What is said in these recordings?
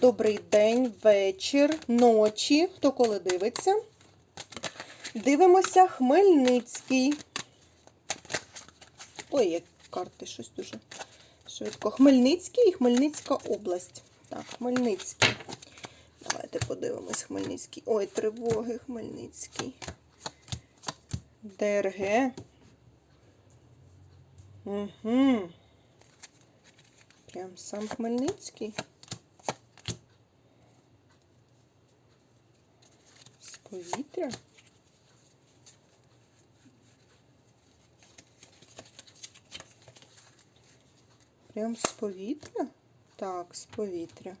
Добрий день, вечір, ночі. Хто коли дивиться? Дивимося Хмельницький. Ой, як карти щось дуже швидко. Хмельницький і Хмельницька область. Так, Хмельницький. Давайте подивимось Хмельницький. Ой, тривоги Хмельницький. ДРГ. Угу. Прям сам Хмельницький. З повітря. Прям з повітря? Так, з повітря.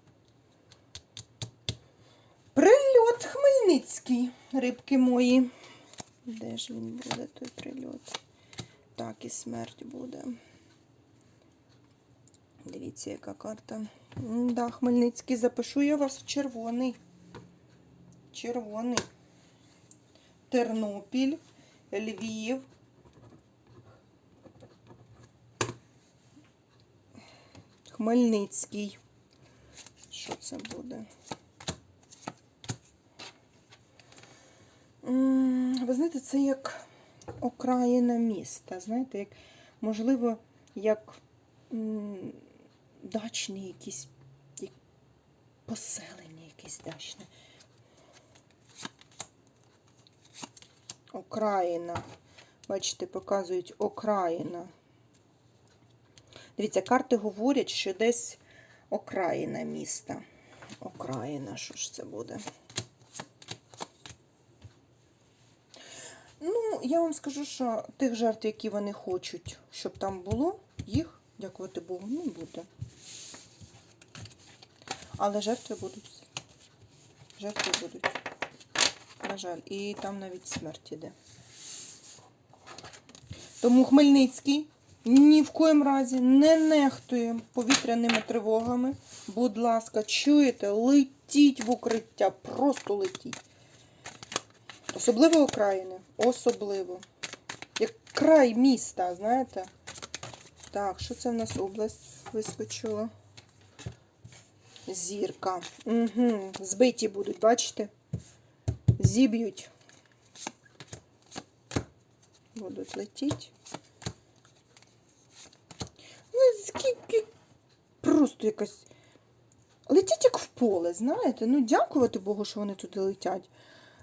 Прильот Хмельницький, рибки мої. Де ж він буде, той прильот? Так, і смерть буде. Дивіться, яка карта. М, Да, Хмельницький, запишу я вас в червоний. Червоний. Тернопіль, Львів. Хмельницький. Що це буде? Ви знаєте, це як окраїна міста. Знаєте, як, можливо, як м, дачний якийсь як поселення якесь дачне. Окраїна. Бачите, показують окраїна. Дивіться, карти говорять, що десь окраїна міста. Окраїна, що ж це буде? Ну, я вам скажу, що тих жертв, які вони хочуть, щоб там було, їх, дякувати Богу, не буде. Але жертви будуть. Жертви будуть. На жаль, і там навіть смерть іде. Тому Хмельницький ні в коїм разі не нехтує повітряними тривогами. Будь ласка, чуєте, летіть в укриття, просто летіть. Особливо окраїни. Особливо. Як край міста, знаєте? Так, що це в нас область вискочила? Зірка. Угу. Збиті будуть, бачите? Зіб'ють. Будуть летіти. Ну, скільки просто якась. Летять як в поле, знаєте? Ну, дякувати Богу, що вони туди летять.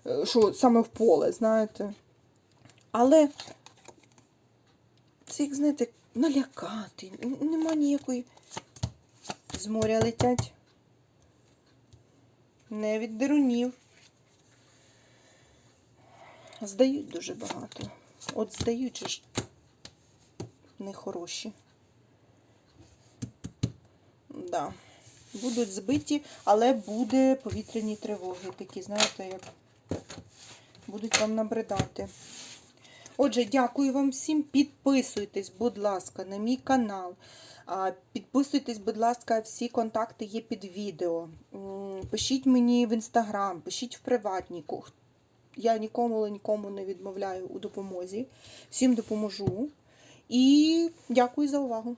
Е, Що саме в поле, знаєте. Але це, як, знаєте, налякати. Нема ніякої. З моря летять. Не від дерунів. Здають дуже багато. От здають же ж нехороші. Да. Будуть збиті, але буде повітряні тривоги. Такі, знаєте, як будуть вам набридати. Отже, дякую вам всім. Підписуйтесь, будь ласка, на мій канал. Підписуйтесь, будь ласка, всі контакти є під відео. Пишіть мені в інстаграм, пишіть в приватніку. Я нікому, нікому не відмовляю у допомозі. Всім допоможу. І дякую за увагу.